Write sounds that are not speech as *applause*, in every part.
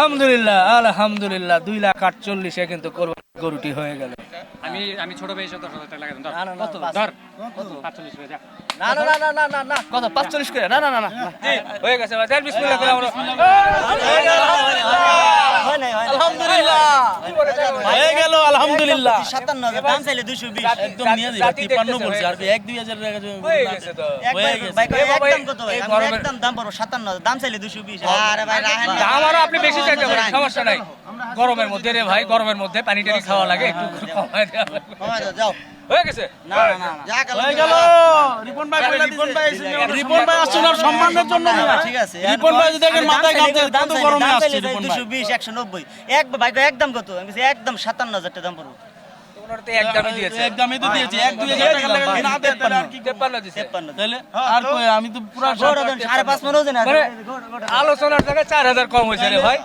আলহামদুলিল্লাহ আলহামদুলিল্লাহ দুই লাখ আটচল্লিশে কিন্তু কোরবানি গরুটি হয়ে গেল। আমি আমি ছোট ভাই এসে দশ হাজার টাকা লাগাতাম না, না, না, কত? ধর। পাঁচচল্লিশ যা। না না না না না না। না কত? পাঁচচল্লিশ করে? না না না না। হয়ে গেছে ভাই বিসমিল্লাহ করে আমরা। আলহামদুলিল্লাহ। হয়ে গেল আলহামদুলিল্লাহ। দাম চাইলে দুশো বিশ। একদম নিয়ে দিবা তিপ্পান্ন বলছে আর টাকা হয়ে গেছে তো। হয়ে গেছে। একদম কত দাম পাবো সাতান্ন দাম চাইলে দুশো বিশ। আরে ভাই না। আমারও আপনি বেশি চাইতে পারেন সমস্যা নাই। গরমের মধ্যে রে ভাই গরমের মধ্যে পানি টানি খাওয়া লাগে একটু কমায় দেওয়া যাও। হয়ে গেছে? না না না হয়ে গেল। রিপন ভাই বলে দিছে। রিপন ভাই আসছে ওনার সম্মানের জন্য ঠিক আছে। রিপন ভাই যদি দেখেন মাথায় গামছা দাম গরমে আসছে রিপন ভাই? দুশো বিশ একশো নব্বই। এক ভাই একদম কত? আমি বলছি একদম সাতান্ন হাজার টাকা দাম পড়ব। আমি আলোচনার জায়গায় চার হাজার কম হয়েছে রে ভাই।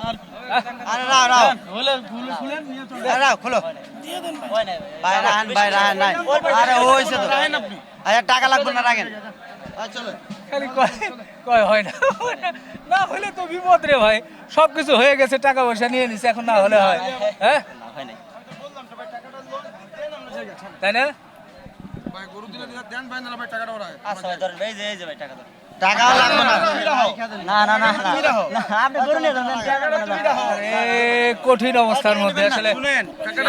ভাই ভাই টাকা লাগবে না রাখেন। খালি কয় কয় হয় না না। হলে তো বিপদ রে ভাই। সবকিছু হয়ে গেছে টাকা পয়সা নিয়ে নিছে এখন না হলে হয়। হ্যাঁ? না হয় নাই। তাই না? আচ্ছা ধরেন এই যে এই যে ভাই টাকা ধরেন। টাকা লাগবে না। না না না না। আপনি গরু নিয়ে কঠিন অবস্থার মধ্যে আসলে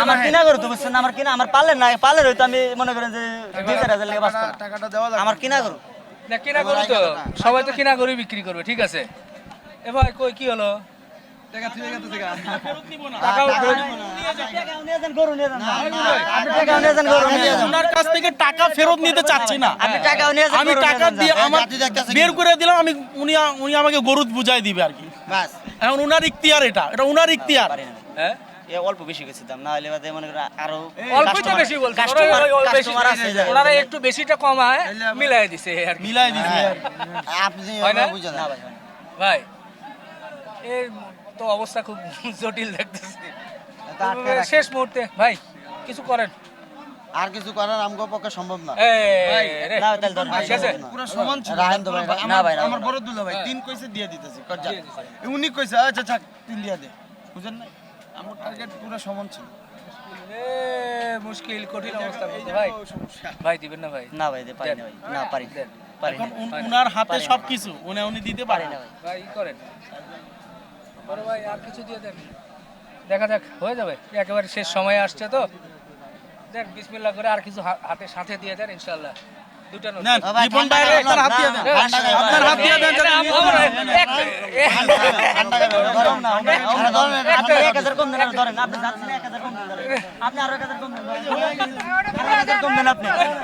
আমার কিনা গরু তো বুঝছেন না, আমার কিনা আমার পালের না পালের হয়তো আমি মনে করেন যে দুই চার হাজার টাকাটা দেওয়া আমার কিনা গরু। না কিনা গরু তো। সবাই তো কিনা গরু বিক্রি করবে ঠিক আছে। এ ভাই কই কি হলো? টাকাও ফেরত টাকাও নিয়ে যান, গরু না। আপনি টাকাও নিয়ে যান, গরু নিয়ে যান। ওনার কাছ থেকে টাকা ফেরত নিতে চাচ্ছি না। আপনি টাকাও নিয়ে যান, আমি টাকা দিয়ে আমার বের করে দিলাম আমি উনি উনি আমাকে গরু বুঝাই দিবে আর কি। এখন উনার ইখতিয়ার এটা এটা উনার ইখতিয়ার। হ্যাঁ? অল্প বেশি গেছে দাম না হলে বাদে মনে আরও অল্পই তো বেশি বলছে। customer আছে ওনারা একটু বেশিটা কমায় মিলাই দিছে আর কি। মিলাই দিছে। আপনি হয় না? বুঝেন না। ভাই ভাই তো অবস্থা খুব *laughs* জটিল দেখতেছি। শেষ মুহূর্তে ভাই কিছু করেন। আর কিছু করার আমগো পক্ষে সম্ভব না। না, তাহলে ধরেন। ঠিক আছে? পুরো সমান ছিল। রাহেন তো ভাই, না ভাই, না আমার ভাই। বড় দুলা ভাই তিন কইছে দিয়ে দিতেছি কর যা। উনি কইছে আচ্ছা থাক তিন দিয়া দে। বুঝেন না আমার টার্গেট পুরো সমান ছিল। এ, মুশকিল কঠিন অবস্থা ভাই। ভাই দিবেন না ভাই। না ভাই দে পারি না ভাই। না পারি দেন। পারি না। এখন উন- উনার হাতে সবকিছু। উনি উনি দিতে পারি পারে না। ভাই। ভাই করেন। বড় ভাই আর কিছু দিয়ে দেন। দেখা যাক হয়ে যাবে। একেবারে শেষ সময় আসছে তো। দেন বিসমিল্লাহ করে আর কিছু হাতে সাথে দিয়ে দেন দেন,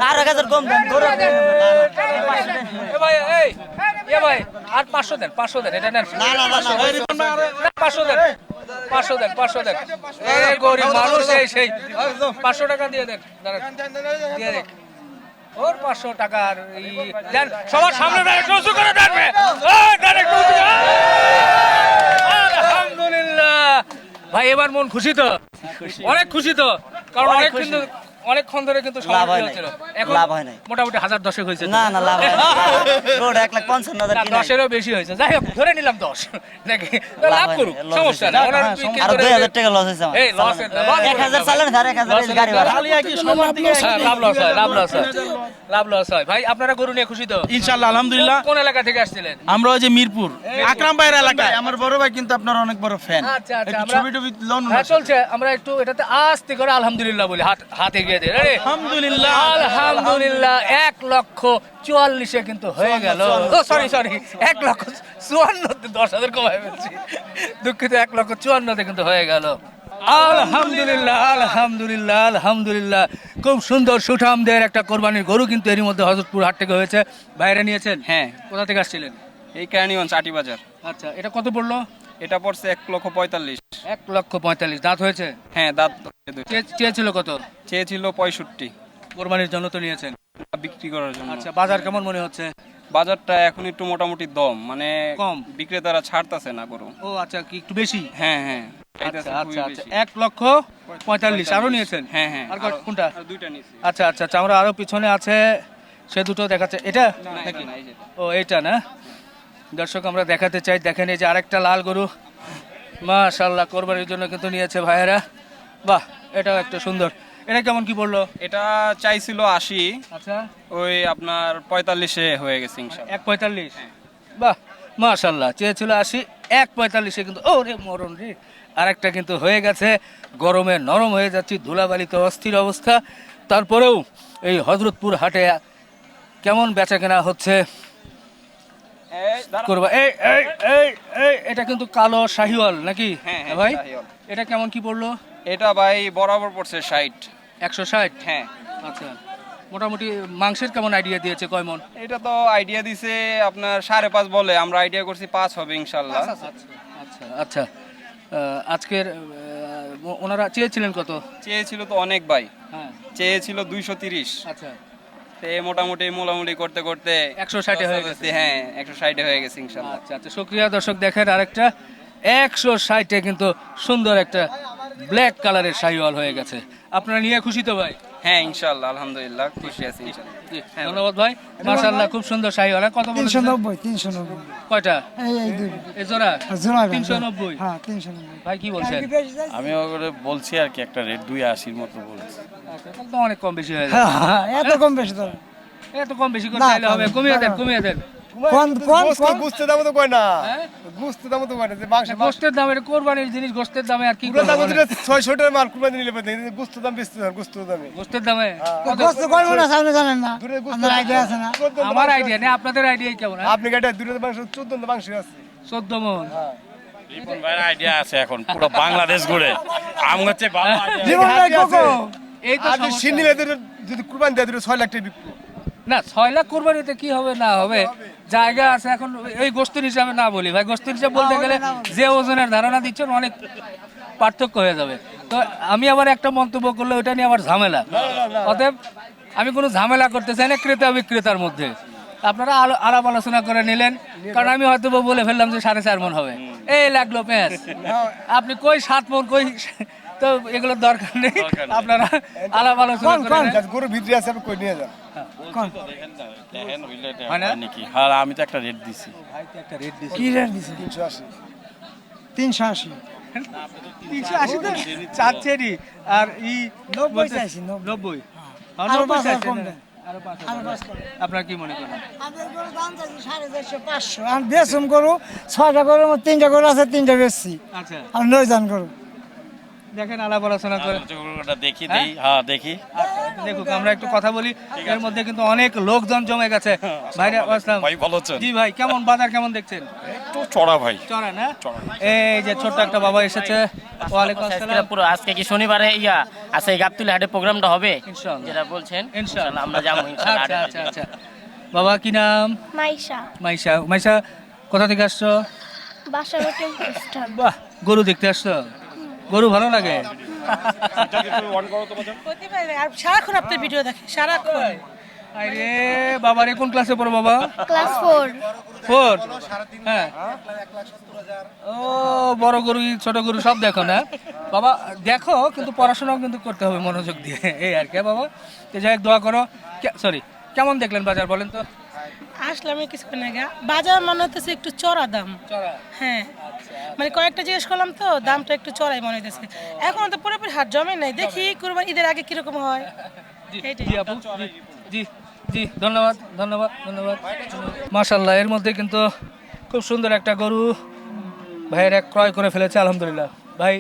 আর এক হাজার কম দেন, এ ভাই আর পাঁচশো দেন পাঁচশো দেন এটা নেন। পাঁচশো দেন। পাঁচশো দেন পাঁচশো দেন গরিব মানুষ এই সেই। পাঁচশো টাকা দিয়ে দেন দিয়ে দেখ ওর পাঁচশো টাকার দেন সবার সামনে উঁচু করে দেন ডাইরেক্ট উঁচু করে। আলহামদুলিল্লাহ। ভাই এবার মন খুশি তো? অনেক খুশি তো? কারণ অনেক। কিন্তু অনেকক্ষণ ধরে কিন্তু লাভ হয় নাই। এখন লাভ হয় নাই। মোটামুটি হাজার দশেক হয়েছে। না না লাভ হয়। গরু এক লাখ পঞ্চান্ন হাজার দশেরও বেশি হয়েছে। যাই হোক ধরে নিলাম দশ। নাকি লাভ করুক সমস্যা না ওনার হ্যাঁ, আরও দুই হাজার টাকা লস হয়েছে এই লস এক হাজার চালান আর এক হাজার গাড়ি ভাড়া। হ্যাঁ, লাভ লস হয় লাভ লস হয়। লাভ লস হয়। ভাই আপনারা গরু নিয়ে খুশি তো? ইনশাআল্লাহ আলহামদুলিল্লাহ। কোন এলাকা থেকে আসছিলেন? আমরা ওই যে মিরপুর আকরাম ভাইয়ের এলাকায়। আমার বড় ভাই কিন্তু আপনার অনেক বড় ফ্যান আচ্ছা আচ্ছা আমরা ছবি টবি লোন হ্যাঁ চলছে আমরা একটু এটাতে আস্তে করে আলহামদুলিল্লাহ বলি হাত হাতে আলহামদুলিল্লাহ। আলহামদুলিল্লাহ এক লক্ষ চুয়াল্লিশে কিন্তু হয়ে গেল। ও সরি সরি এক লক্ষ চুয়ান্নতে দশ হাজার কমায় ফেলছি। দুঃখিত এক লক্ষ চুয়ান্নতে কিন্তু হয়ে গেল। আলহামদুলিল্লাহ আলহামদুলিল্লাহ আলহামদুলিল্লাহ। খুব সুন্দর সুঠামদের একটা কোরবানির গরু কিন্তু এরই মধ্যে হজরতপুর হাট থেকে হয়েছে। বাইরে নিয়েছেন? হ্যাঁ। কোথা থেকে আসছিলেন? এই কেরানীগঞ্জ আটি বাজার। আচ্ছা এটা কত পড়ল? এটা পড়ছে এক লক্ষ পঁয়তাল্লিশ। এক লক্ষ পঁয়তাল্লিশ। দাঁত হয়েছে? হ্যাঁ দাঁত চেয়ে- চেয়েছিল কত? চেয়েছিল পঁয়ষট্টি। কোরবানির জন্য তো নিয়েছেন। বিক্রি করার জন্য। আচ্ছা বাজার কেমন মনে হচ্ছে? বাজারটা এখন একটু মোটামুটি দম মানে কম। বিক্রেতারা ছাড়তাছে না গরু। ও আচ্ছা কি একটু বেশি? হ্যাঁ হ্যাঁ। আচ্ছা চাইতাছে আচ্ছা খুবই আচ্ছা। বেশি। এক লক্ষ পঁয়তাল্লিশ। আরও নিয়েছেন? হ্যাঁ হ্যাঁ। আর কয়- আরো- কোনটা? আর দুইটা নিয়েছি। আচ্ছা আচ্ছা আচ্ছা। আমরা আরও পিছনে আছে সে দুটো দেখাচ্ছে। এটা? নাকি? না, এই যেটা। ও এইটা না? দর্শক আমরা দেখাতে চাই দেখেন এই যে আরেকটা লাল গরু। মাশাল্লাহ কোরবানির জন্য কিন্তু নিয়েছে ভাইয়েরা। বাহ এটাও একটা সুন্দর। এটা কেমন কি বলল এটা চাইছিল আশি আচ্ছা। ওই আপনার পঁয়তাল্লিশে হয়ে গেছে এক পঁয়তাল্লিশ? বাহ মাশাল্লাহ চেয়েছিল আশি এক পঁয়তাল্লিশে কিন্তু ও রে মরণ রে। আরেকটা কিন্তু হয়ে গেছে গরমে নরম হয়ে যাচ্ছি ধুলাবালিতে অস্থির অবস্থা। তারপরেও এই হজরতপুর হাটে কেমন বেচা কেনা হচ্ছে? করবা। এই এই এই এই এটা কিন্তু কালো শাহিওয়াল নাকি? হ্যাঁ, হ্যাঁ, ভাই এটা কেমন কি পড়ল? এটা ভাই বরাবর পড়ছে ষাট। একশো ষাট? হ্যাঁ। আচ্ছা। মোটামুটি মাংসের কেমন আইডিয়া দিয়েছে কয় মন? এটা তো আইডিয়া দিছে আপনার সাড়ে পাঁচ বলে আমরা আইডিয়া করছি পাঁচ হবে ইনশাল্লাহ। আচ্ছা আচ্ছা আচ্ছা। আজকের ওনারা চেয়েছিলেন কত? চেয়েছিল তো অনেক ভাই। হ্যাঁ। চেয়েছিল দুইশো তিরিশ। আচ্ছা। মোটামুটি মোলামুলি করতে করতে 160 হয়ে গেছে। হ্যাঁ একশো ষাটে হয়ে গেছে ইনশাল্লাহ। আচ্ছা আচ্ছা সুক্রিয়া দর্শক দেখেন আরেকটা। একশো ষাটে কিন্তু সুন্দর একটা ব্ল্যাক কালারের শাহিওয়াল হয়ে গেছে। আপনারা নিয়ে খুশি তো ভাই? হ্যাঁ ইনশাল্লাহ আলহামদুলিল্লাহ খুশি আছি ধন্যবাদ ভাই। মাশাআল্লাহ খুব সুন্দর শাহিওয়াল কত তিনশো বলেছেন নব্বই তিনশো নব্বই। কয়টা? এই এই দুই। এই জোড়া? জোড়া তিনশো নব্বই। হ্যাঁ নব্বই। ভাই কি বলছেন? আমি ওগুলো বলছি আর কি একটা রেট দুই আশির মতো বলছি। আচ্ছা, অনেক কম বেশি হয়ে যায় হ্যাঁ, হ্যাঁ, এত কম বেশি তো এত কম বেশি করে চাইলে হবে। কমিয়ে দেন কমিয়ে দেন। কোন কোন কোন গুস্তের দাম তো কয় না। হ্যাঁ? গুস্তের দাম তো কয় না যে মাংস গোস্তের দামে কোরবানির জিনিস গোস্তের দামে আর কি পুরো দাম করব? হচ্ছে ছয়শো মাল কুরবানি নিলে পারে গুস্ত দাম বেচতে দাম গুস্ত দামে। গোস্তের দামে? গোস্ত করব না সামনে জানেন না। দূরে গোস্ত আইডিয়া আছে না। আমার আইডিয়া নেই আপনাদের আইডিয়া কেমন হ্যাঁ? আপনি গাড়ি দূরে মাংস চোদ্দ মাংস আছে। চোদ্দ মন। রিপন ভাইয়ের আইডিয়া আছে এখন পুরো বাংলাদেশ ঘুরে। আম হচ্ছে ভালো জীবন ভাই কোকো। এই তো আর যদি কুরবানি দেয় ছয় লাখ টাকা বিকবো না ছয় লাখ কোরবানিতে কি হবে? না হবে। জায়গা আছে এখন এই গোস্তের হিসাবে না বলি ভাই গোস্তের হিসাবে বলতে গেলে যে ওজনের ধারণা দিচ্ছেন অনেক পার্থক্য হয়ে যাবে। তো আমি আবার একটা মন্তব্য করলে ওটা নিয়ে আবার ঝামেলা। অতএব আমি কোনো ঝামেলা করতে চাই না ক্রেতা বিক্রেতার মধ্যে। আপনারা আলো- আলাপ আলোচনা করে নিলেন কারণ আমি হয়তো বলে ফেললাম যে সাড়ে চার মন হবে। এই লাগল প্যাঁচ। আপনি কই সাত মন কই তো এগুলোর দরকার নেই। আপনারা আলাপ আলোচনা করে। গরুর ভিতরে আছে আপনি কই নিয়ে যান হয় নাকি? হ্যাঁ আমি তো একটা রেট দিছি। কি রেট দিছে তিনশো আশি। তিনশো আশি। তিনশো আশি তো? আর ই নব্বই চাইছি। আপনার কি মনে করেন? গরু বেসম গরু ছয়টা গরু তিনটা গরু আছে তিনটা বেচছি। আচ্ছা। আর নয় যান গরু। দেখেন আলাপ আলোচনা করে। দেখি দেই। হ্যাঁ? দেখি। দেখুক আমরা একটু কথা বলি। এর মধ্যে কিন্তু অনেক লোকজন জমে গেছে। আসলাম ভাই ভালো আছেন? জি ভাই কেমন? বাজার কেমন দেখছেন? একটু চড়া ভাই। চড়া না? এই যে ছোট্ট একটা বাবা এসেছে। ওয়ালাইকুম আসসালাম। পুরো আজকে কি শনিবারে ইয়া আচ্ছা এই গাবতুলি হাটে প্রোগ্রামটা হবে? ইনশাআল্লাহ। যেটা বলছেন ইনশাআল্লাহ। ইনশাআল্লাহ আমরা যাব ইনশাআল্লাহ আচ্ছা আচ্ছা আচ্ছা। বাবা কি নাম? মাইশা। মাইশা। মাইশা কোথা থেকে আসছো? বাসাবটে বাহ গরু দেখতে আসছো? গরু ভালো লাগে। আর সারাক্ষণ আপনার ভিডিও দেখে সারাক্ষণ। আরে বাবা রে কোন ক্লাসে পড়ো বাবা? ক্লাস ফোর ফোর হ্যাঁ। ও বড় গরু ছোট গরু সব দেখো না? বাবা দেখো কিন্তু পড়াশোনাও কিন্তু করতে হবে মনোযোগ দিয়ে। এই আর কি হ্যাঁ বাবা? তো যাই হোক দোয়া করো। সরি কেমন দেখলেন বাজার বলেন তো? আসলাম কিছুক্ষণ আগে। বাজার মনে হতেছে একটু চড়া দাম। চড়া। হ্যাঁ। মানে কয়েকটা জিজ্ঞেস করলাম তো দামটা একটু চড়াই মনে হইতেছে। এখন তো পুরোপুরি হাট জমে নাই দেখি কুরবান ঈদের আগে কীরকম হয়। জি আপু জি, ধন্যবাদ ধন্যবাদ ধন্যবাদ। মাশাল্লাহ এর মধ্যে কিন্তু খুব সুন্দর একটা গরু ভাইয়ের এক ক্রয় করে ফেলেছে আলহামদুলিল্লাহ। ভাই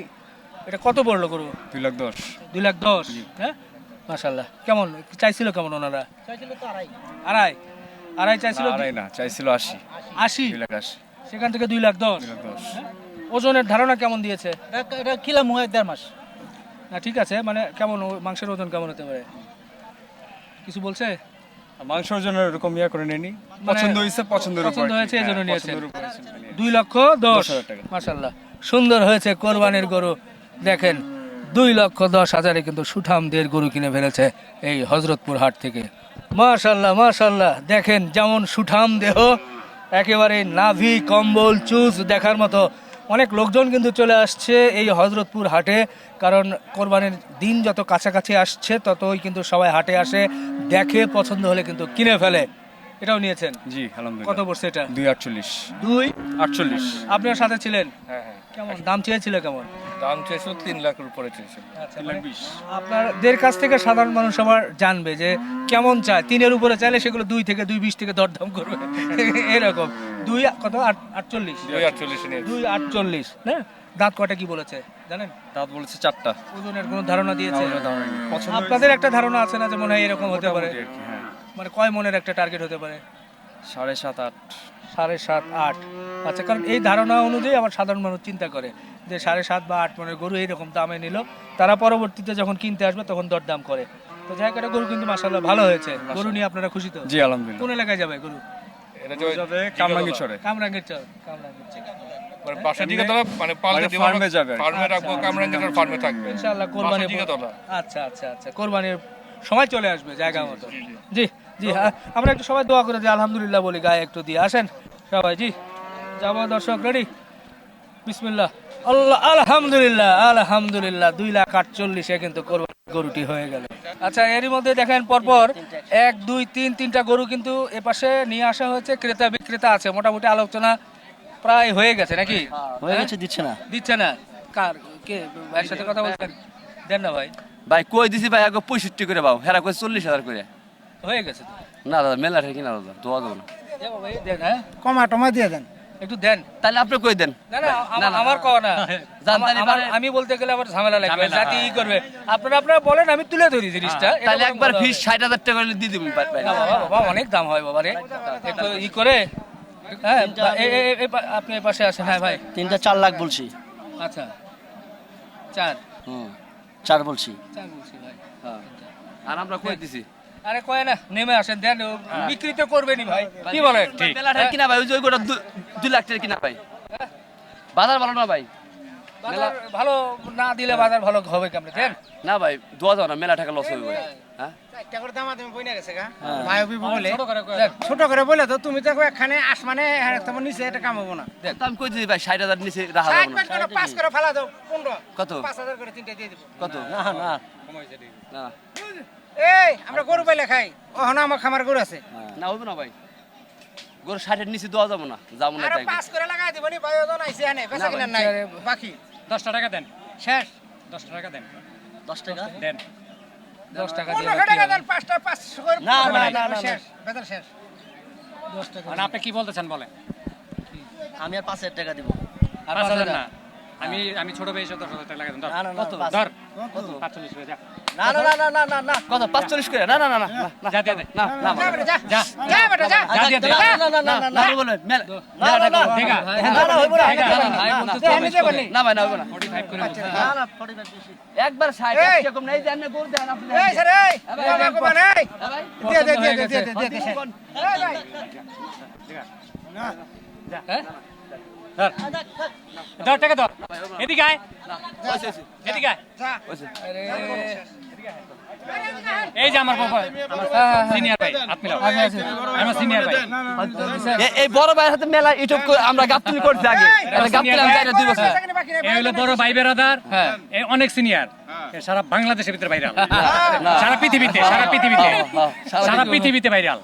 এটা কত পড়ল গরু? দুই লাখ দশ। দুই লাখ দশ হ্যাঁ? মাশাল্লাহ কেমন চাইছিল কেমন ওনারা? আড়াই। আড়াই? চাইছিল? আড়াই না চাইছিল আশি। আশি? দুই লাখ আশি। সেখান থেকে দুই লাখ দশ। দুই লাখ দশ। হ্যাঁ? ওজনের ধারণা কেমন দিয়েছে? এটা কিলাম হয় দেড় মাস। না ঠিক আছে মানে কেমন মাংসের ওজন কেমন হতে পারে? কিছু বলছে? মাংসের জন্য এরকম ইয়া করে নেনি পছন্দ হয়েছে পছন্দের পছন্দ হয়েছে, এজন্য হ্যাঁ, নিয়েছেন। পছন্দের উপর নিয়েছি। দুই লক্ষ দশ। মাসাল্লাহ সুন্দর হয়েছে কোরবানির গরু। দেখেন দুই লক্ষ দশ হাজারে কিন্তু সুঠাম দের গরু কিনে ফেলেছে এই হজরতপুর হাট থেকে। মাশাল্লাহ মাশাল্লাহ দেখেন যেমন সুঠাম দেহ একেবারে নাভি কম্বল চুজ দেখার মতো অনেক লোকজন কিন্তু চলে আসছে এই হজরতপুর হাটে কারণ কোরবানির দিন যত কাছাকাছি আসছে ততই কিন্তু সবাই হাটে আসে দেখে পছন্দ হলে কিন্তু কিনে ফেলে। এটাও নিয়েছেন? জি কত আলহামদুলিল্লাহ পড়ছে এটা? দুই আটচল্লিশ। দুই? আটচল্লিশ। আপনার সাথে ছিলেন? হ্যাঁ হ্যাঁ। কেমন? দাম চেয়েছিল কেমন? দাম চেয়েছিল তিন লাখের উপরে চেয়েছিল। আচ্ছা, মানে আপনাদের কাছ থেকে সাধারণ মানুষ আবার জানবে যে কেমন চায়। তিনের উপরে চাইলে সেগুলো দুই থেকে দুই বিশ থেকে দরদাম করবে। এরকম। দুই কত? আটচল্লিশ। দুই আটচল্লিশে দুই আটচল্লিশ না? দাঁত কটা কি বলেছে জানেন? দাঁত বলেছে চারটা। ওজনের কোনো ধারণা দিয়েছে? আপনাদের একটা ধারণা আছে না যে মনে হয় এরকম হতে পারে? হ্যাঁ। মানে কয় মনের একটা টার্গেট হতে পারে? সাড়ে সাত আট। সাড়ে সাত আট। আচ্ছা কারণ এই ধারণা অনুযায়ী আবার সাধারণ মানুষ চিন্তা করে যে সাড়ে সাত বা আট মনের গরু এইরকম দামে নিল তারা পরবর্তীতে যখন কিনতে আসবে তখন দরদাম করে। তো জায়গাটা গরু কিন্তু মাসাল্লাহ ভালো হয়েছে। গরু নিয়ে আপনারা খুশি তো? জি আলহামদুলিল্লাহ। কোন এলাকায় যাবে গরু? এটা যাবে কামরাঙ্গি চরে। কামরাঙ্গের চর কামরাঙ্গের চর। মানে বাসার দিকে তোলা মানে পালতে মানে দিব ফার্মে যাবে। ফার্মে রাখব কামরাঙ্গের ফার্মে থাকবে। ইনশাআল্লাহ কোরবানি দিকে তোলা আচ্ছা আচ্ছা আচ্ছা। কোরবানির সময় চলে আসবে জায়গা মতো। জি জি। হ্যাঁ, আমরা একটু সবাই দোয়া করে দিই আলহামদুলিল্লাহ বলি গায়ে একটু দিয়ে। আসেন সবাই জি। যাব দর্শক রেডি বিসমিল্লাহ। আল্লাহ আলহামদুলিল্লাহ আলহামদুলিল্লাহ দুই লাখ আটচল্লিশে কিন্তু কোরবানি গরুটি হয়ে গেল। আচ্ছা এরই মধ্যে দেখেন পরপর এক দুই তিন তিনটা গরু কিন্তু এপাশে নিয়ে আসা হয়েছে। ক্রেতা বিক্রেতা আছে। মোটামুটি আলোচনা প্রায় হয়ে গেছে নাকি? হয়ে গেছে দিচ্ছে না। দিচ্ছে না। কার কে ভাইয়ের সাথে কথা বলছেন? দেন না ভাই। ভাই কই দিছি ভাই? আগে পঁয়ষট্টি করে পাও। হেরা কই চল্লিশ হাজার করে। হয়ে গেছে না দাদা মেলা ঠেকি না দাদা দোয়া দেবো না। দেন হ্যাঁ? কমা টমা দিয়ে দেন। একটু দেন। তাহলে আপনি কই দেন? না না আমার- আমার না আমি বলতে গেলে আবার ঝামেলা লাগবে জাতি ই করবে। আপনারা আপনারা বলেন আমি তুলে ধরি জিনিসটা। এটা তাহলে একবার ফিস। ষাট হাজার টাকা করে দিয়ে দিবি বাবা বাবা অনেক দাম হয় বাবা রে। একটু ই করে। হ্যাঁ আপনি পাশে আসেন। হ্যাঁ ভাই। তিনটা চার লাখ বলছি। আচ্ছা। চার। হুম চার বলছি। চার বলছি ভাই। আর আমরা কই দিছি? আরে কয় না নেমে আসেন দেন বিক্রি তো করবেনি ভাই। কি বলেন? কিনা ভাই? ওই যে ওই দুই লাখ টাকা কিনা ভাই। বাজার ভালো না ভাই? বাজার ভালো না দিলে বাজার ভালো হবে কেমন? দেন। না ভাই দোয়া যাও না মেলা টাকা লস হবে ভাই হ্যাঁ? একটা করে দাম তুমি বইনা গেছে গা। ভাই বলে ছোট করে। বলে তো তুমি তো একখানে আসমানে তোমার নিচে এটা কাম হব না। তো আমি কই দিছি ভাই? ষাট হাজার নিচে রাখা পাঁচ করে ফেলা দাও পনেরো। কত? পাঁচ হাজার করে তিনটে দিয়ে দিব। কত? না না। না। এই আমরা গরু পাইলে খাই। ওখানে আমার খামার গরু আছে। না হবে না ভাই। গরু ষাটের নিচে দেওয়া যাব না যাব না তাই। করে লাগাই দিব নি ভাই ওজন আইছে এনে বেচা কিনা নাই। বাকি। দশটা টাকা দেন। শেষ। দশটা টাকা দেন। দশ টাকা? দেন। দশ টাকা দিয়ে টাকা দেন পাঁচটা পাঁচশো করে না, না, না, না, শেষ বেতন শেষ। দশ টাকা মানে আপনি কি বলতেছেন চান বলেন? আমি আর পাঁচ হাজার টাকা দিব। আর না। আমি আমি ছোট ভাই এসে দশ হাজার টাকা লাগাই দেন। ধর। কত। ধর। কত? যা। না না না না না না না কত পাঁচচল্লিশ করে না না না না না না যা দে না না যা বেটা যা যা যা বেটা যা যা দে না না না না না না বলেন মেলা না না না দেখা না না হইব না ভাই বলতে দে, আমি দেবো নি। না ভাই না হইব না 45 করে না না 45 বেশি একবার 60 এরকম নেই দেন না দেন আপনি এই স্যার এই বাবা কুমার এই হ্যাঁ ভাই দে দে দে দে দে দে দে শেষ। এই ভাই হ্যাঁ ধর ধর টাকা ধর। এদিকে আয়। এদিকে আয়। এই যে আমার বাবা হ্যাঁ, সিনিয়র ভাই আপনি আমার সিনিয়র ভাই। এই বড় ভাইয়ের সাথে মেলা ইউটিউব আমরা গাবতুলি করছি আগে। আমি দুই বছর। নাই এই হলো বড় ভাই বেরাদার। হ্যাঁ। এই অনেক সিনিয়র সারা বাংলাদেশের ভিতরে ভাইরাল সারা পৃথিবীতে সারা পৃথিবীতে। হ্যাঁ, সারা সারা পৃথিবীতে। ভাইরাল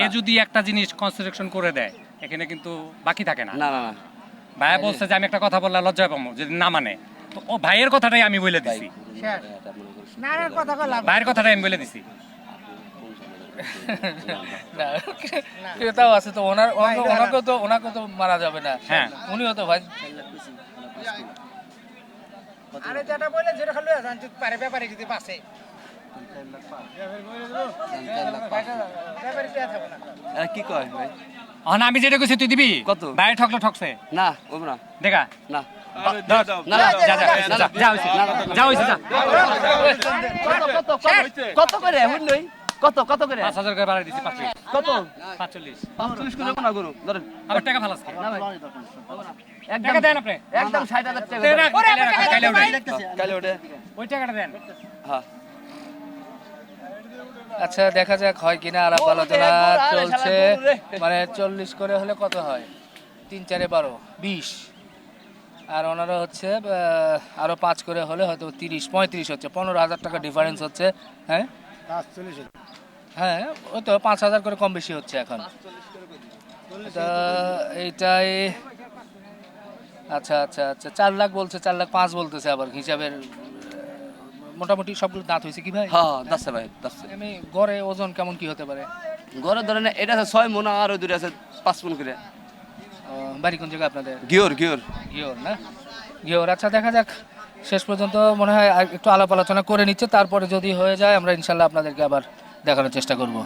এ যদি একটা জিনিস কনস্ট্রাকশন করে দেয় এখানে কিন্তু বাকি থাকে না। না না না। ভাইয়া বলছে যে আমি একটা কথা বললে লজ্জা পাবো যদি না মানে। তো ও ভাইয়ের কথাটাই আমি বলে দিছি। শেষ। না না কথা। কইলাম ভাইয়ের কথাটাই আমি বলে দিছি। না, ক্রেতাও আছে তো ওনার ওনাকে- তো ওনাকে তো মারা যাবে না। হ্যাঁ। উনিও তো ভাই আরে যেটা বলে যেটা খালি জানতে পারে ব্যাপারে যদি পাসে কি কয় ভাই অন আমি যেটা কইছি তুই দিবি কত? ভাইয়ের ঠকলে ঠকছে না ওব না দেখা না না না যা যা যা, যা হইছে যা হইছে যা কত কত কত করে কত কত করে পাঁচ হাজার করে বাড়াই দিছি পাঁচচল্লিশ কত পাঁচচল্লিশ পাঁচচল্লিশ করে না গরু ধরেন আবার টাকা ভালো আছে না ভাই একদম টাকা দেন আপনি একদম ষাট হাজার টাকা দে ধরেন। কাইলে রাখ, কাইলে ওঠে ওই টাকাটা দেন হ্যাঁ আচ্ছা দেখা যাক হয় কিনা। আলাপ আলোচনা চলছে। মানে চল্লিশ করে হলে কত হয়? তিন চারে বারো বিশ। আর ওনারা হচ্ছে আহ, আরও পাঁচ করে হলে হয়তো তিরিশ পঁয়ত্রিশ হচ্ছে। পনেরো হাজার টাকা ডিফারেন্স হচ্ছে। হ্যাঁ? হ্যাঁ ওই তো পাঁচ হাজার করে কম বেশি হচ্ছে এখন। এটা এইটাই। আচ্ছা আচ্ছা আচ্ছা। চার লাখ বলছে চার লাখ পাঁচ বলতেছে আবার হিসাবের মোটামুটি সবগুলো দাঁত হয়েছে কি ভাই? হ্যাঁ দাচ্ছে ভাই দাচ্ছে আমি গড়ে ওজন কেমন কি হতে পারে? ঘরে ধরেন এটা আছে ছয় মোনা আর ওই দুটো আছে পাঁচ মন করে। বাড়ি কোন জায়গা আপনাদের? গিওর গিওর। ঘিওর না? ঘিওর আচ্ছা দেখা যাক। শেষ পর্যন্ত মনে হয় একটু আলাপ আলোচনা করে নিচ্ছে তারপরে যদি হয়ে যায় আমরা ইনশাল্লাহ আপনাদেরকে আবার দেখানোর চেষ্টা করব।